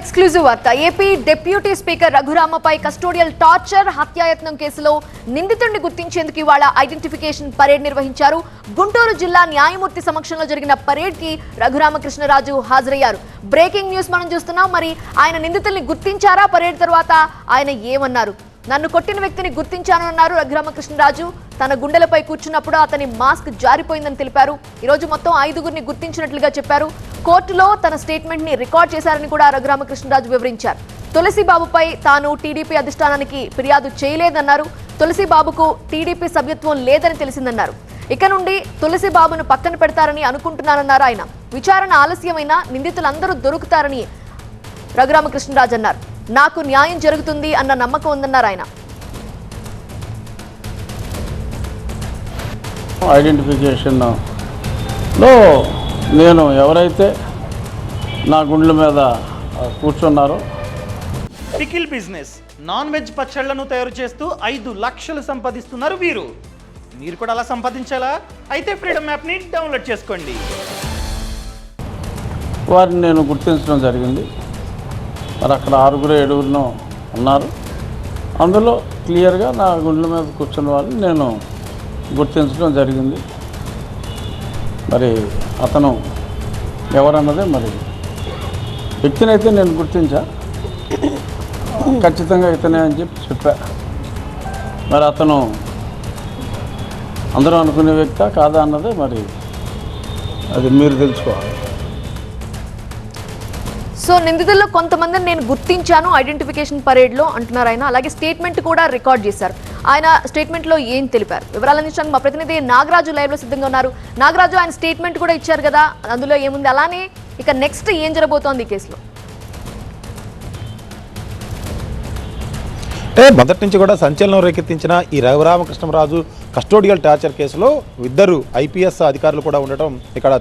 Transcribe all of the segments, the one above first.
Exclusive వార్త. AP deputy speaker రఘురామపై custodial torture హత్యాయత్నం కేసులో నిందితుడిని గుర్తించేందుకు ఇవాళ ఐడెంటిఫికేషన్ పరేడ్ నిర్వహించారు. గుంటూరు జిల్లా న్యాయమూర్తి సమక్షంలో జరిగిన పరేడ్కి రఘురామకృష్ణరాజు హాజరయ్యారు. బ్రేకింగ్ న్యూస్ మనం చూస్తున్నాం. మరి ఆయన నిందితుల్ని గుర్తించారా? పరేడ్ తర్వాత ఆయన ఏమన్నారు? నన్ను కొట్టిన వ్యక్తిని గుర్తించాను అన్నారు రఘురామకృష్ణరాజు. తన గుండెలపై కూర్చున్నప్పుడు అతని మాస్క్ జారిపోయిందని తెలిపారు. ఈరోజు మొత్తం ఐదుగురిని గుర్తించినట్లుగా చెప్పారు. కోర్టులో తన స్టేట్మెంట్ని రికార్డ్ చేశారని కూడా రఘురామకృష్ణరాజు వివరించారు. తులసి బాబుపై తాను టీడీపీ అధిష్టానానికి ఫిర్యాదు చేయలేదన్నారు. తులసి బాబుకు టీడీపీ సభ్యత్వం లేదని తెలిసిందన్నారు. ఇక నుండి తులసి బాబును పక్కన పెడతారని అనుకుంటున్నానన్నారు ఆయన. విచారణ ఆలస్యమైన నిందితులందరూ దొరుకుతారని రఘురామకృష్ణరాజు అన్నారు. నాకు న్యాయం జరుగుతుంది అన్న నమ్మకం ఉందన్నారు ఆయన. ఐడెంటిఫికేషన్లో నేను ఎవరైతే నా గుండెల మీద కూర్చున్నారో. Pickle business. నాన్ వెజ్ పచ్చళ్ళను తయారు చేస్తూ ఐదు లక్షలు సంపాదిస్తున్నారు వీరు. మీరు కూడా అలా సంపాదించాలా? అయితే ఫ్రీడమ్ యాప్ని డౌన్లోడ్ చేసుకోండి. వారిని నేను గుర్తించడం జరిగింది. మరి అక్కడ ఆరుగురు ఏడుగురు ఉన్నారు. అందులో క్లియర్గా నా గుండెల మీద కూర్చున్న వాళ్ళని నేను గుర్తించడం జరిగింది. మరి అతను ఎవరన్నదే మరి వ్యక్తినైతే నేను గుర్తించా. ఖచ్చితంగా ఇతనే అని చెప్పి చెప్పా. మరి అతను అందరూ అనుకునే వ్యక్త కాదా అన్నదే మరి అది మీరు తెలుసుకోవాలి. సో నిందితుల్లో కొంతమందిని నేను గుర్తించాను ఐడెంటిఫికేషన్ పరేడ్లో అంటున్నారు ఆయన. అలాగే స్టేట్మెంట్ కూడా రికార్డ్ చేశారు. ఆయన స్టేట్మెంట్లో ఏం తెలిపారు? వివరాలు అందించడానికి మా ప్రతినిధి నాగరాజు లైవ్లో సిద్ధంగా ఉన్నారు. నాగరాజు ఆయన స్టేట్మెంట్ కూడా ఇచ్చారు కదా. అందులో ఏముంది? అలానే ఇక నెక్స్ట్ ఏం జరగబోతోంది ఈ కేసులో? అంటే మొదటి నుంచి కూడా సంచలనం రేకెత్తించిన ఈ రఘురామకృష్ణరాజు కస్టోడియల్ టార్చర్ కేసులో ఇద్దరు ఐపీఎస్ అధికారులు కూడా ఉండటం ఇక్కడ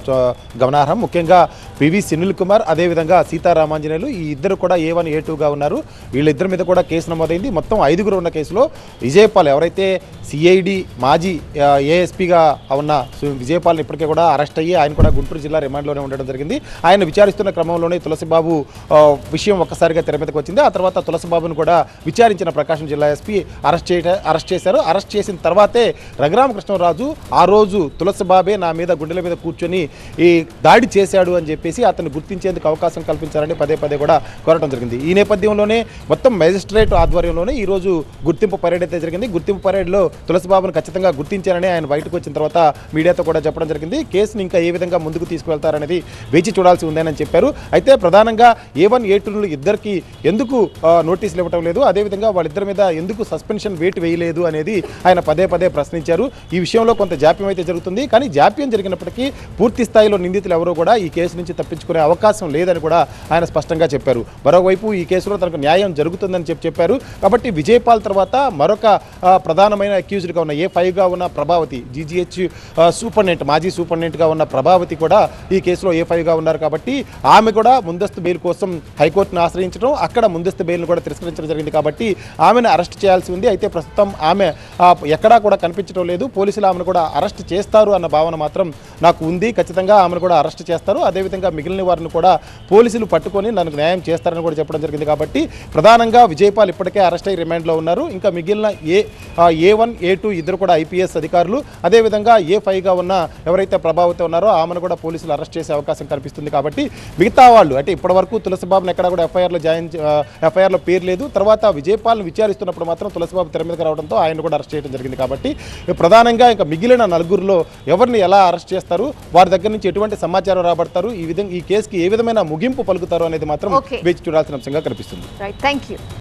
గమనార్హం. ముఖ్యంగా పివి సునీల్ కుమార్ అదేవిధంగా సీతారామాంజనేయులు ఈ ఇద్దరు కూడా ఏ వన్ ఏ టూగా ఉన్నారు. వీళ్ళిద్దరి మీద కూడా కేసు నమోదైంది. మొత్తం ఐదుగురు ఉన్న కేసులో విజయపాల్ ఎవరైతే సిఐడి మాజీ ఏఎస్పీగా ఉన్న విజయపాల్ విజయపాల్ని ఇప్పటికే కూడా అరెస్ట్ అయ్యి ఆయన కూడా గుంటూరు జిల్లా రిమాండ్లోనే ఉండడం జరిగింది. ఆయన విచారిస్తున్న క్రమంలోనే తులసిబాబు విషయం ఒక్కసారిగా తెర మీదకి వచ్చింది. ఆ తర్వాత తులసిబాబును కూడా విచారించిన ప్రకాశం జిల్లా ఎస్పీ అరెస్ట్ చేయ అరెస్ట్ చేశారు. అరెస్ట్ చేసిన తర్వాతే రఘురామకృష్ణరాజు ఆ రోజు తులసిబాబే నా మీద గుండెల మీద కూర్చొని ఈ దాడి చేశాడు అని చెప్పేసి అతను గుర్తించేందుకు అవకాశం కల్పించాలని పదే పదే కూడా కోరటం జరిగింది. ఈ నేపథ్యంలోనే మొత్తం మెజిస్ట్రేట్ ఆధ్వర్యంలోనే ఈరోజు గుర్తింపు పరేడ్ అయితే జరిగింది. గుర్తింపు పరేడ్లో తులసిబాబును ఖచ్చితంగా గుర్తించారని ఆయన బయటకు వచ్చిన తర్వాత మీడియాతో కూడా చెప్పడం జరిగింది. కేసుని ఇంకా ఏ విధంగా ముందుకు తీసుకువెళ్తారనేది వేచి చూడాల్సి ఉందని చెప్పారు. అయితే ప్రధానంగా ఏ వన్ ఏ టూలు ఇద్దరికి ఎందుకు నోటీసులు ఇవ్వటం లేదు. అదేవిధంగా వాళ్ళిద్దరు మీద ఎందుకు సస్పెన్షన్ వేటు వేయలేదు అనేది ఆయన పదే పదే ప్రశ్నించారు. ఈ విషయంలో కొంత జాప్యం అయితే జరుగుతుంది. కానీ జాప్యం జరిగినప్పటికీ పూర్తి స్థాయిలో నిందితులు ఎవరూ కూడా ఈ కేసు నుంచి తప్పించుకునే అవకాశం లేదని కూడా ఆయన స్పష్టంగా చెప్పారు. మరోవైపు ఈ కేసులో తనకు న్యాయం జరుగుతుందని చెప్పి చెప్పారు. కాబట్టి విజయపాల్ తర్వాత మరొక ప్రధానమైన అక్యూజ్డ్గా ఉన్న ఏ ఫైవ్గా ఉన్న ప్రభావతి జీజీహెచ్ సూపరింటెండెంట్ మాజీ సూపరింటెండెంట్గా ఉన్న ప్రభావతి కూడా ఈ కేసులో ఏ ఫైవ్గా ఉన్నారు కాబట్టి ఆమె కూడా ముందస్తు బెయిల్ కోసం హైకోర్టును ఆశ్రయించడం అక్కడ ముందస్తు బెయిల్ను కూడా తిరస్కరించడం జరిగింది కాబట్టి ఆమెను అరెస్ట్ చేయాల్సి ఉంది. అయితే ప్రస్తుతం ఆమె ఎక్కడా కూడా కనిపించడం లేదు. పోలీసులు ఆమెను కూడా అరెస్ట్ చేస్తారు అన్న భావన మాత్రం నాకు ఉంది. ఖచ్చితంగా ఆమెను కూడా అరెస్ట్ చేస్తారు. అదేవిధంగా మిగిలిన వారిని కూడా పోలీసులు పట్టుకొని నన్ను న్యాయం చేస్తారని కూడా చెప్పడం జరిగింది కాబట్టి ప్రధానంగా విజయపాల్ ఇప్పటికే అరెస్ట్ అయ్యి రిమాండ్లో ఉన్నారు. ఇంకా మిగిలిన ఏ ఏ వన్ ఏ టూ ఇద్దరు కూడా ఐపీఎస్ అధికారులు అదేవిధంగా ఏ ఫైవ్గా ఉన్న ఎవరైతే ప్రభావితం ఉన్నారో ఆమెను కూడా పోలీసులు అరెస్ట్ చేసే అవకాశం కనిపిస్తుంది కాబట్టి మిగతా వాళ్ళు అంటే ఇప్పటివరకు తులసిబాబును ఎక్కడ కూడా ఎఫ్ఐఆర్లో జాయిన్ ఎఫ్ఐఆర్లో పేరు లేదు. తర్వాత విజయపాల్ని విచారిస్తున్నప్పుడు మాత్రం తులసిబాబు తెర మీదకి రావడంతో ఆయన కూడా అరెస్ట్ చేయడం జరిగింది. కాబట్టి ప్రధానంగా ఇంకా మిగిలిన నలుగురిలో ఎవరిని ఎలా అరెస్ట్ చేస్తారు వారి దగ్గర నుంచి ఎటువంటి సమాచారం రాబడతారు ఈ విధంగా ఈ కేసుకి ఏ విధమైన ముగింపు పలుకుతారు అనేది మాత్రం. వేచి చూడాల్సిన అంశంగా కనిపిస్తుంది. Right thank you